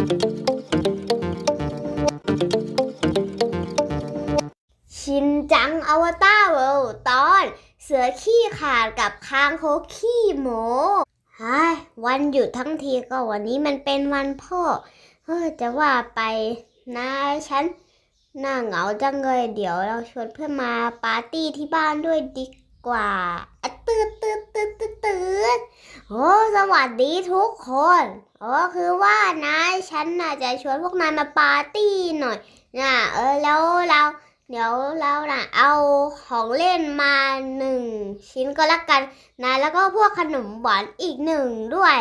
ชินจังอวตารเวิลด์ตอน เสือขี้ขาดกับคางโคขี้โมฮายวันหยุดทั้งทีก็วันนี้มันเป็นวันพ่อเฮ้จะว่าไปนะฉันน่าเหงาจังเลยเดี๋ยวเราชวนเพื่อนมาปาร์ตี้ที่บ้านด้วยดีกว่าตืดตืดตืดตืดตือ วัสดีทุกคนโอ้คือว่านะฉันน่าจะชวนพวกนายมาปาร์ตี้หน่อยนะเออแล้วเราเดี๋ยวเราน่ะเอาของเล่นมาหนึ่งชิ้นก็แล้วกันนะแล้วก็พวกขนมหวานอีกหนึ่งด้วย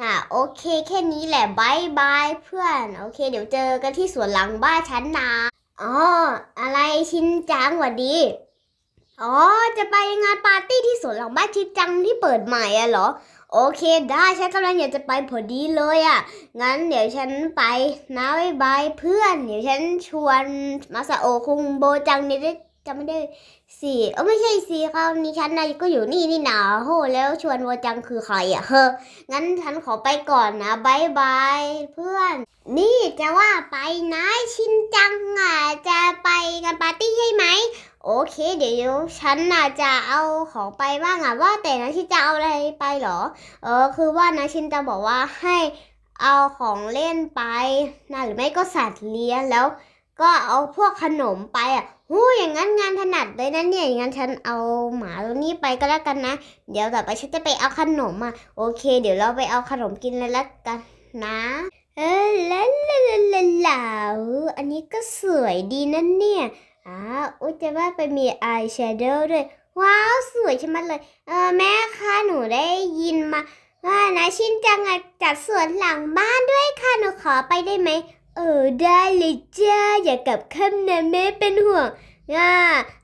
นะโอเคแค่นี้แหละบายบายเพื่อนโอเค เดี๋ยวเจอกันที่สวนหลังบ้านฉันนะอ๋ออะไรชินจังหวัดดีอ๋อจะไปงานปาร์ตี้ที่สวนหลังบ้านชินจังที่เปิดใหม่อะเหรอ โอเคได้ฉันกำลังอยากจะไปพอดีเลยอะงั้นเดี๋ยวฉันไปนะบายบายเพื่อน เดี๋ยวฉันชวนมาซาโอคุงโบจังเนี่ยได้จำไม่ได้สิเออไม่ใช่สิคราวนี้ฉันนายก็อยู่นี่นี่หนาโหแล้วชวนโบจังคือใครอะเฮ้องั้นฉันขอไปก่อนนะบายบายเพื่อน นี่จะว่าไปนะชินจังอะจะไปงานปาร์ตี้ใช่ไหม โอเค เดี๋ยวฉันน่ะจะเอาของไปบ้างอะว่าแต่นะชินจะเอาอะไรไปเหรอ เออ คือว่านะชินจะบอกว่าให้เอาของเล่นไปนะหรือไม่ก็สัตว์เลี้ยงแล้ว ก็เอาพวกขนมไปอะหูอย่างนั้นงานถนัดเลยนะเนี่ยอย่างนั้นฉันเอาหมาตัวนี้ไปก็แล้วกันนะ เดี๋ยวต่อไปฉันจะไปเอาขนมอะโอเค เดี๋ยวเราไปเอาขนมกินเลยละกันนะเออลาลาลาลาลอันนี้ก็สวยดีนั่นเนี่ย อ้าวอุ้ยจะว่าไปมีอายแชโดว์ด้วย ว้าวสวยใช่ไหมเลย เออแม่คะหนูได้ยินมาว่านะชินจังอะจัดสวนหลังบ้านด้วยค่ะหนูขอไปได้ไหมเออได้เลยจ้าอย่ากลับค่ำนะแม่เป็นห่วงอ่า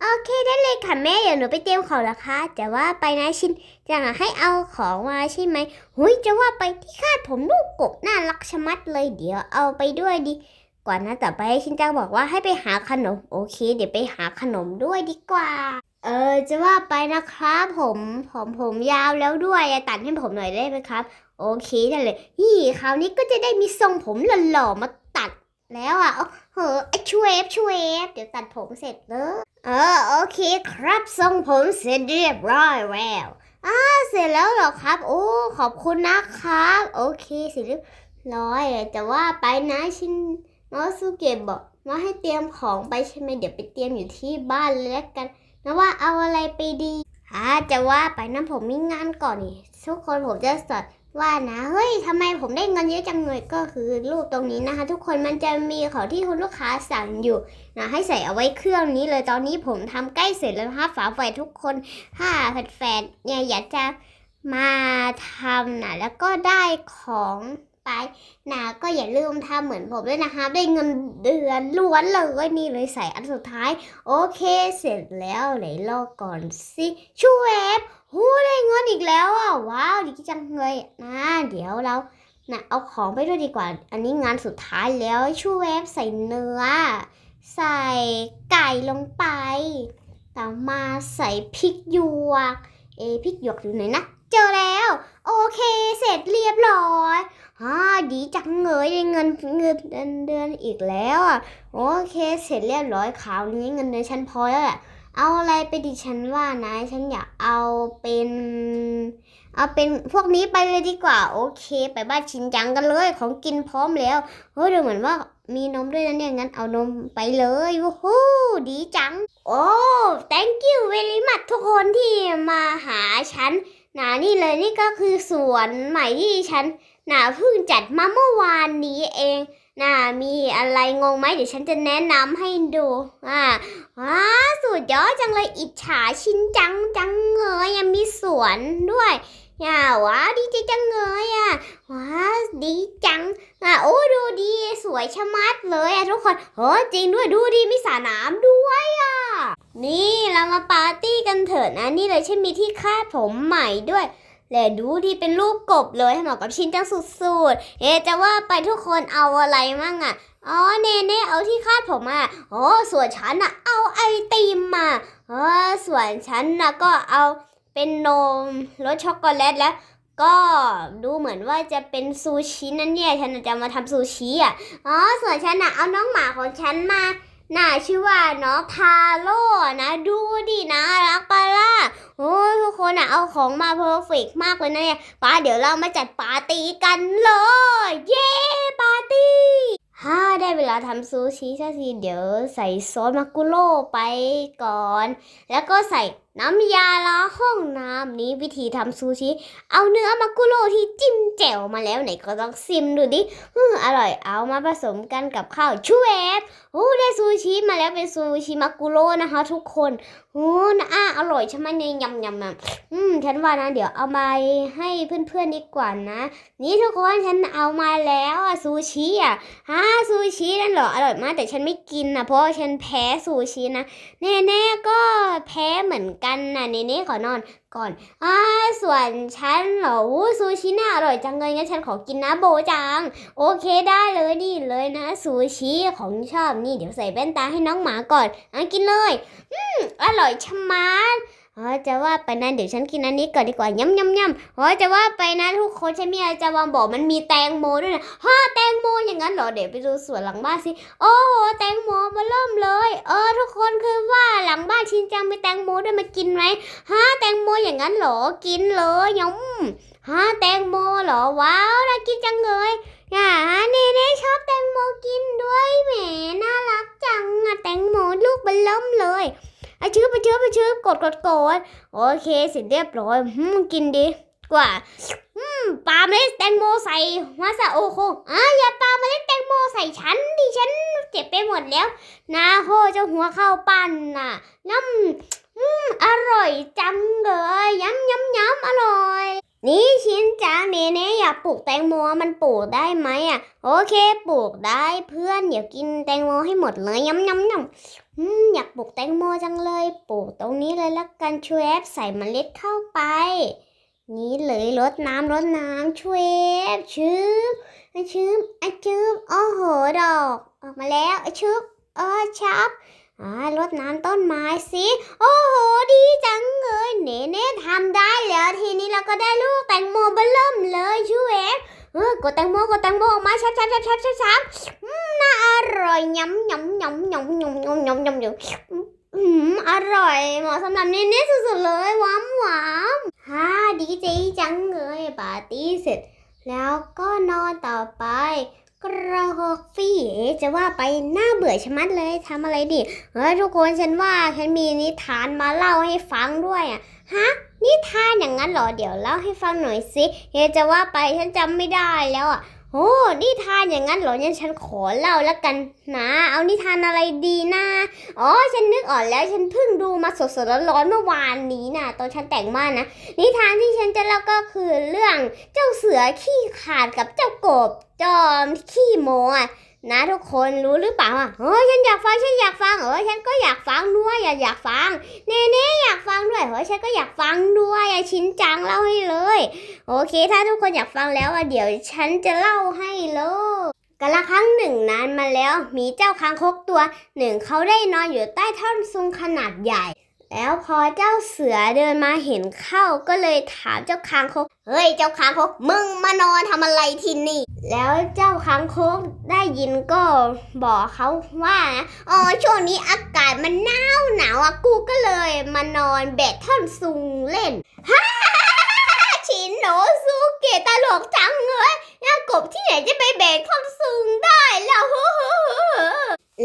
โอเคได้เลยค่ะแม่เดี๋ยวหนูไปเตรียมของละคะ แต่ว่าไปนะชินจังอะให้เอาของมาใช่ไหมหุยจะว่าไปที่คาดผมลูกกบน่ารักชะมัดเลยเดี๋ยวเอาไปด้วยดี กว่านนะต่ไปชินจังบอกว่าให้ไปหาขนม โอเค เดี๋ยวไปหาขนมด้วยดีกว่า เออจะว่าไปนะครับ ผมผมผมยาวแล้วด้วยตัดให้ผมหน่อยได้ไหมครับ โอเคได้เลยนี่คราวนี้ก็จะได้มีทรงผมหล่อๆมาตัดแล้วอะโอ้โหช่วยช่วยเดี๋ยวตัดผมเสร็จเลยเออโอเคครับทรงผมเสร็จเรียบร้อยแล้วอ่าเสร็จแล้วเหรอครับ โอ้ขอบคุณนะครับ โอเคเสร็จเรียบร้อยแต่ว่าไปนะชิน น้องสุเกะบอกว่าให้เตรียมของไปใช่ไหมเดี๋ยวไปเตรียมอยู่ที่บ้านเลยแล้วกันนะว่าเอาอะไรไปดีอ่าจะว่าไปนะผมมีงานก่อนนี่ทุกคนผมจะสอนว่านะเฮ้ยทำไมผมได้เงินเยอะจังเลยก็คือรูปตรงนี้นะคะ ทุกคนมันจะมีของที่คุณลูกค้าสั่งอยู่นะให้ใส่เอาไว้เครื่องนี้เลยตอนนี้ผมทำใกล้เสร็จแล้วนะคะฝาแฝดทุกคนถ้าแฟนๆเนี่ยอยากจะมาทำนะแล้วก็ได้ของ ไปนะก็อย่าลืมทำเหมือนผมด้วยนะคะได้เงินเดือนล้วนเลยนี่เลยใส่อันสุดท้าย โอเคเสร็จแล้วไหนรอก่อนสิชูเวฟหูได้เงินอีกแล้วอะว้าวดีจังเลยนะเดี๋ยวเรานะเอาของไปด้วยดีกว่า อันนี้งานสุดท้ายแล้วชูเวฟใส่เนื้อ ใส่ไก่ลงไป ต่อมาใส่พริกหยวก เอพริกหยวกอยู่ไหนนะ เจอแล้ว โอเค เสร็จเรียบร้อย ฮ่าดีจังเลยได้เงินเงินเดือนเดือนอีกแล้วอะโอเค เสร็จเรียบร้อยคราวนี้เงินเดือนฉันพอแล้วแหละเอาอะไรไปดิฉันว่านะ ฉันอยากเอาเป็น เอาเป็นพวกนี้ไปเลยดีกว่า โอเค ไปบ้านชินจังกันเลยของกินพร้อมแล้วเฮ้ยดูเหมือนว่ามีนมด้วยนะเนี่ยงั้นเอานมไปเลยวู้ฮู้ดีจัง โอ้ thank you very much ทุกคนที่มาหาฉันนะนี่เลยนี่ก็คือสวนใหม่ที่ฉัน นะเพิ่งจัดมาเมื่อวานนี้เองน่ามีอะไรงงไหมเดี๋ยวฉันจะแนะนำให้ดูอ่าว้าสุดยอดจังเลยอิจฉาชินจังจังเลยยังมีสวนด้วยอย่าว้าดีใจจังเลยอะว้าดีจังอะโอ้ดูดีสวยชะมัดเลยอะทุกคนเฮ้จริงด้วยดูดีมีสระน้ำด้วยอะนี่เรามาปาร์ตี้กันเถิดนะนี่เลยฉันมีที่คาดผมใหม่ด้วย และดูดีเป็นรูปกบเลยเหมาะกับชินจังสุดๆ เอ๊จะว่าไปทุกคนเอาอะไรมั่งอะอ๋อเนเน่เอาที่คาดผมอะโอ้ส่วนฉันอะเอาไอติมมาเออส่วนฉันน่ะก็เอาเป็นนมรสช็อกโกแลตและก็ดูเหมือนว่าจะเป็นซูชินั่นเนี่ยฉันจะมาทำซูชิอะอ๋อส่วนฉันน่ะเอาน้องหมาของฉันมาน่าชื่อว่าน้องทาโร่นะดูดินะรักปะล่ะโอ้ยทุก คนอะเอาของมาเพอร์เฟกมากเลยนะเนี่ยป้าเดี๋ยวเรามาจัดปาร์ตี้กันเลย เย้ปาร์ตี้ฮ่าได้เวลาทำซูชิสักทีเดี๋ยวใส่ซอสมากุโร่ไปก่อน แล้วก็ใส่ น้ำยาล้างห้องน้ำนี้วิธีทำซูชิ เอาเนื้อมากุโรที่จิ้มแจ่วมาแล้วไหนก็ต้องซิมดูดิอืออร่อยเอามาผสมกันกับข้าวชูเอฟโอ้ได้ซูชิมาแล้วเป็นซูชิมากุโรนะคะ ทุกคนโอ้นะอะอร่อยใช่ไหมเนี่ยยำยำยำอืมฉันว่านะเดี๋ยวเอามาให้เพื่อนๆดีกว่านะ นี่ทุกคนฉันเอามาแล้วอะซูชิอะฮะซูชินั่นเหรออร่อยมากแต่ฉันไม่กินนะเพราะฉันแพ้ซูชินะเน่ๆก็แพ้เหมือนกันันนะเน่ๆขอนอนก่อนอ่าส่วนฉันเหรอซูชิน่าอร่อยจังเลยงั้นฉันขอกินนะโบจัง โอเคได้เลยนี่เลยนะซูชิของชอบนี่เดี๋ยวใส่แว่นตาให้น้องหมาก่อนอะกินเลย อืมอร่อยชะมัด อ๋อจะว่าไปนะเดี๋ยวฉันกินอันนี้ก่อนดีกว่าย่ำย่ำย่ำอ๋อจะว่าไปนะทุกคนฉันมีอะไรจะมาบอกมันมีแตงโมด้วยนะฮ่าแตงโมอย่างนั้นเหรอเดี๋ยวไปดูสวนหลังบ้านสิโอ้โหแตงโมมาเริ่มเลย เออ ทุกคนคือว่าหลังบ้านชินจังมีแตงโมด้วยมากินไหมฮะแตงโมอย่างนั้นเหรอกินเลยย่ำฮะแตงโมเหรอว้าวน่ากินจังเลยอ่าเนเน่ชอบแตงโมกินด้วยแหมน่ารักจังอะแตงโมลูกเบลเริ่มเลย ไอชื้อไปชื้อไปชื้อกดกดกดโอเคเสร็จเรียบร้อยอืมกินดีกว่าอืมปาเมล็ดแตงโมใส่มาซาโอโคอะอย่าปาเมล็ดแตงโมใส่ฉันดิฉันเจ็บไปหมดแล้ว นาโฮเจ้าหัวเข้าปั้นน่ะน้ำอร่อยจังเลยย้ำย้ำ นี่ชิ้นจังเนเน่อยากปลูกแตงโมมันปลูกได้ไหมอะ โอเคปลูกได้เพื่อนเดี๋ยวกินแตงโมให้หมดเลยย้ำย้ำย้ำอืมอยากปลูกแตงโมจังเลยปลูกตรงนี้เลยละกันช่วยแอปใส่เมล็ดเข้าไป นี่เลยรดน้ำรดน้ำช่วยแอปชืบอะชืบอชืบโอ้โหดอก ออกมาแล้วชืบเออชับ รดน้ำต้นไม้สิ โอ้โห ดีจังเลยเนเน่ทำได้แล้ว ทีนี้เราก็ได้ลูกแตงโมเบอร์เริ่มเลยช่วยเออกดแตงโมกดแตงโมออกมาชับชับชับชับชับชับอืมน่าอร่อยยำยำยำยำยำยำยำยำยำอืมอร่อยเหมาะสำหรับเนเน่สุดๆเลยหวานหวานฮ่าดีใจจังเลยปาร์ตี้เสร็จ แล้วก็นอนต่อไป กรอกฟี่เอ๊ะจะว่าไปน่าเบื่อชะมัดเลยทำอะไรดิเฮ้ยทุกคนฉันว่าฉันมีนิทานมาเล่าให้ฟังด้วยอะฮะนิทานอย่างนั้นเหรอเดี๋ยวเล่าให้ฟังหน่อยสิเฮจะว่าไปฉันจำไม่ได้แล้วอะ โอ้นิทานอย่างนั้นเหรองั้นฉันขอเล่าแล้วกันนะ เอานิทานอะไรดีนะอ๋อ ฉันนึกออกแล้วฉันเพิ่งดูมาสดๆร้อนๆเมื่อวานนี้นะตอนฉันแต่งบ้านนะ นิทานที่ฉันจะเล่าก็คือเรื่องเจ้าเสือขี้ขาดกับเจ้ากบจอมขี้โมอะ นะทุกคนรู้หรือเปล่าอะเฮ้ยฉันอยากฟังฉันอยากฟังเออฉันก็อยากฟังด้วยอยากอยากฟังเนเน่อยากฟังด้วยเฮ้ยฉันก็อยากฟังด้วยอะชินจังเล่าให้เลย โอเค ถ้าทุกคนอยากฟังแล้วอะเดี๋ยวฉันจะเล่าให้เลยกันละครั้งหนึ่งนานมาแล้ว มีเจ้าคางคกตัวหนึ่งเขาได้นอนอยู่ใต้ท่อนซุงขนาดใหญ่ แล้วพอเจ้าเสือเดินมาเห็นเข้าก็เลยถามเจ้าคางคก เฮ้ย เจ้าคางคก มึงมานอนทำอะไรที่นี่ แล้วเจ้าคางคกได้ยินก็บอกเขาว่านะอ๋อช่วงนี้อากาศมันหนาวหนาวอะกูก็เลยมานอนแบกท่อนซุงเล่นฮ่าชินโนซูเกะตลกจังเลยน่ากบที่ไหนจะไปแบกท่อนซุง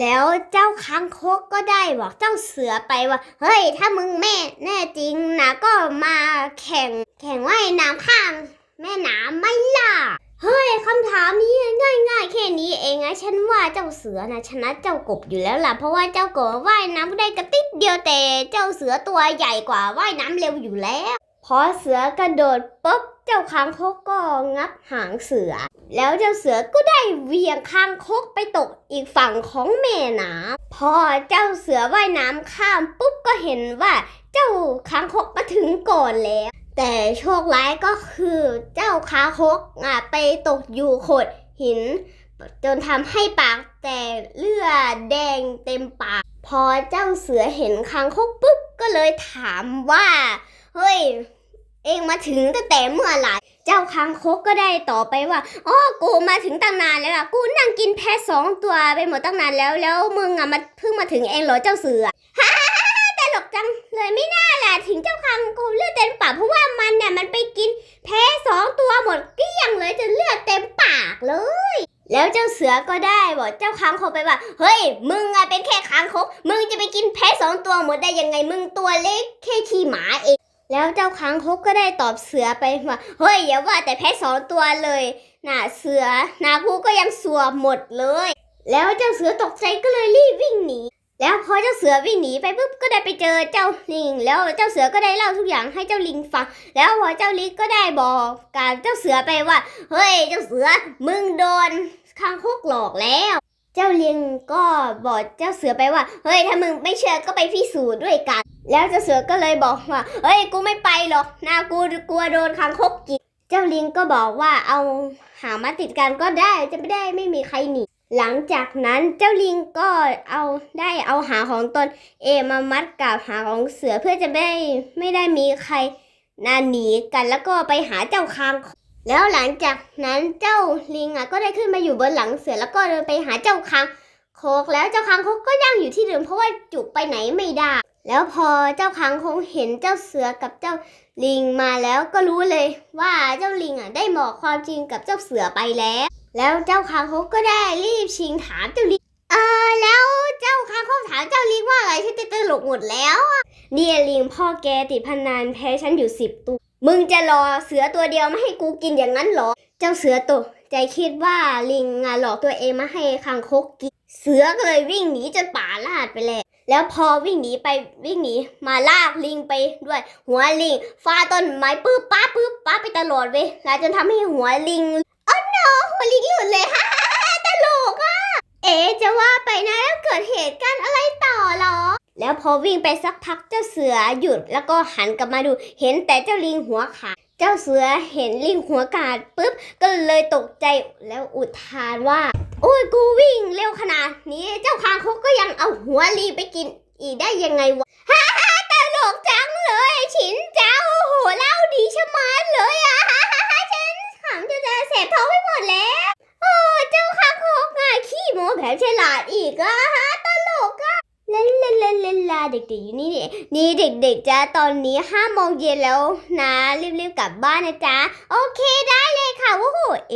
แล้วเจ้าค้างคกก็ได้บอกเจ้าเสือไปว่า เฮ้ย ถ้ามึงแม่แน่จริงนะก็มาแข่งแข่งว่ายน้ำข้ามแม่น้ำไม่ล่ะ เฮ้ยคำถามนี้ง่ายๆแค่นี้เองนะฉันว่าเจ้าเสือนะชนะเจ้ากบอยู่แล้วล่ะ เพราะว่าเจ้ากบว่ายน้ำได้กระติดเดียวแต่ เจ้าเสือตัวใหญ่กว่าว่ายน้ำเร็วอยู่แล้ว พอเสือกระโดดปุ๊บเจ้าคางคกก็งับหางเสือ แล้วเจ้าเสือก็ได้เวียงคางคกไปตกอีกฝั่งของแม่น้ำพอเจ้าเสือว่ายน้ำข้ามปุ๊บก็เห็นว่าเจ้าคางคกมาถึงก่อนแล้ว แต่โชคร้ายก็คือเจ้าคางคกอะไปตกอยู่โขดหิน จนทำให้ปากแตกเลือดแดงเต็มปาก พอเจ้าเสือเห็นคางคกปุ๊บก็เลยถามว่า เฮ้ย เองมาถึงตั้งแต่เมื่อไหร่เจ้าคางคกก็ได้ต่อบไปว่าอ๋อกูมาถึงตั้งนานแล้วล่ะกูนั่งกินแพะสองตัวไปหมดตั้งนานแล้วแล้วมึงอะมาเพิ่งมาถึงเองเหรอเจ้าเสือฮ่าตลกจังเลยไม่น่าล่ะถึงเจ้าคางคกเลือดเต็มปากเพราะว่ามันเนี่ยมันไปกินแพะสองตัวหมดเกลี้ยงเลยจนเลือดเต็มปากเลยแล้วเจ้าเสือก็ได้บอกเจ้าคางคกไปว่า เฮ้ย มึงอะเป็นแค่คางคก มึงจะไปกินแพะสองตัวหมดได้ยังไง มึงตัวเล็กแค่ขี้หมาเอง แล้วเจ้าค้างคกก็ได้ตอบเสือไปว่าเฮ้ยอย่าว่าแต่แพะสองตัวเลยน่ะเสือนากูก็ยังสัวหมดเลย แล้วเจ้าเสือตกใจก็เลยรีบวิ่งหนี แล้วพอเจ้าเสือวิ่งหนีไปปุ๊บก็ได้ไปเจอเจ้าลิง แล้วเจ้าเสือก็ได้เล่าทุกอย่างให้เจ้าลิงฟัง แล้วพอเจ้าลิงก็ได้บอกกับเจ้าเสือไปว่า เฮ้ยเจ้าเสือมึงโดนค้างคกหลอกแล้ว เจ้าลิงก็บอกเจ้าเสือไปว่า เฮ้ยถ้ามึงไม่เชื่อก็ไปพิสูจน์ด้วยกัน แล้วเจ้าเสือก็เลยบอกว่า เฮ้ยกูไม่ไปหรอกนากูกลัวโดนคางคกกินเจ้าลิงก็บอกว่าเอาหามาติดกันก็ได้จะไม่ได้ไม่มีใครหนีหลังจากนั้นเจ้าลิงก็เอาได้เอาหาของตนเองมามัดกับหาของเสือเพื่อจะไม่ได้ไม่ได้มีใครนาหนีกันแล้วก็ไปหาเจ้าคางคก แล้วหลังจากนั้นเจ้าลิงอะก็ได้ขึ้นมาอยู่บนหลังเสือแล้วก็เดินไปหาเจ้าคางคกแล้วเจ้าคางคกก็นั่งอยู่ที่เดิมเพราะว่าจุกไปไหนไม่ได้ แล้วพอเจ้าคางคกเห็นเจ้าเสือกับเจ้าลิงมาแล้วก็รู้เลยว่าเจ้าลิงอะได้บอกความจริงกับเจ้าเสือไปแล้ว แล้วเจ้าคางคกก็ได้รีบชิงถามเจ้าลิงเออแล้วเจ้าคางคกถามเจ้าลิงว่าอะไรฉันจะตลกหมดแล้วเนี่ยลิงพ่อแกติดพนันแพ้ฉันอยู่สิบตัว มึงจะรอเสือตัวเดียวไม่ให้กูกินอย่างนั้นเหรอ เจ้าเสือตกใจคิดว่าลิงอะหลอกตัวเองมาให้คางคกกิน เสือก็เลยวิ่งหนีจนป่าลาดไปเลยแล้วพอวิ่งหนีไปวิ่งหนีมาลากลิงไปด้วย หัวลิงฟาต้นไม้ปื๊บป้าปื๊บป้าไปตลอดเว้ยแล้วจนทำให้หัวลิงอ๋อ no หัวลิงหลุดเลยฮ่าฮ่าฮ่าตลกอะ เอ๊ะจะว่าไปนะแล้วเกิดเหตุการณ์อะไรต่อหรอ แล้วพอวิ่งไปสักพักเจ้าเสือหยุดแล้วก็หันกลับมาดูเห็นแต่เจ้าลิงหัวขาดเจ้าเสือเห็นลิงหัวขาดปุ๊บก็เลยตกใจแล้วอุทานว่า โอ้ยกูวิ่งเร็วขนาดนี้ เจ้าคางคกก็ยังเอาหัวลิงไปกินอีกได้ยังไงวะฮ่าฮ่าตลกจังเลยฉินเจ้าโอ้โหเล่าดีชะมัดเลยอะฮ่าฮ่าฮ่าฉันขำจนจะเสพท้องไปหมดแล้วโอ้เจ้าคางคกอะขี้โม้แถมฉลาดอีกอะ ด็กๆอยู่นี่นี่เด็กๆจ้าตอนนี้ห้าโมงเย็นแล้วนะรีบๆกลับบ้านนะจ๊ะโอเคได้เลยค่ะวู้หูเอ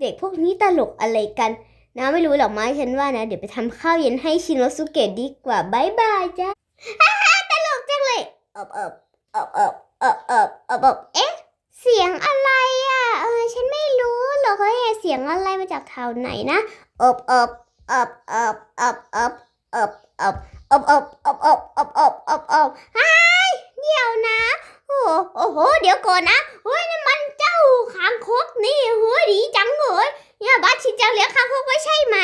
เด็กพวกนี้ตลกอะไรกันนะไม่รู้หรอกมั้ฉันว่านะ เดี๋ยวไปทำข้าวเย็นให้ชินโนสุเกะดีกว่าบายบายจ้ะฮ่าตลกจังเลยเอบอบอบอบอบอบอบเอ๊ะเสียงอะไรอะเออฉันไม่รู้หรอกเฮ้ยเสียงอะไรมาจากแถวไหนนะอบอบอบอบอบอบ อบอบอบอบอบอบอบอบอบอบไอ้ยเดี๋ยวนะ โอ้โหโอ้โห เดี๋ยวก่อนนะเฮ้ยนี่นมันเจ้าคางคกนี่เฮ้ยดีจังเลยเนี่ยบ้านชินจังเลี้ยงคางคกไว้ใช่ไหม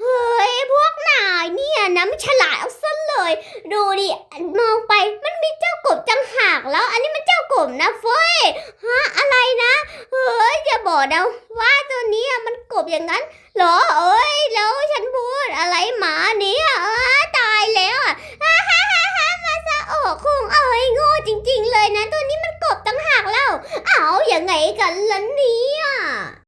เฮ้ย พวกนายเนี่ยนะไม่ฉลาดเอาซะเลย ดูดิางหักแล้ว อันนี้มันเจ้ากบนะเฟ้ยฮะอะไรนะเฮ้ยอย่าบอกนะว่าตัวนี้มันกบอย่างนั้นหรอเอ้ยแล้วฉันพูดอะไรหมาเนี่ยเออตายแล้วอะฮ่าฮ่าฮ่ามาซะออกคงเอ้ยโง่จริง ๆ เลยนะ ตัวนี้มันกบตั้งหักแล้ว เอาอย่างไงกันล่ะเนี่ย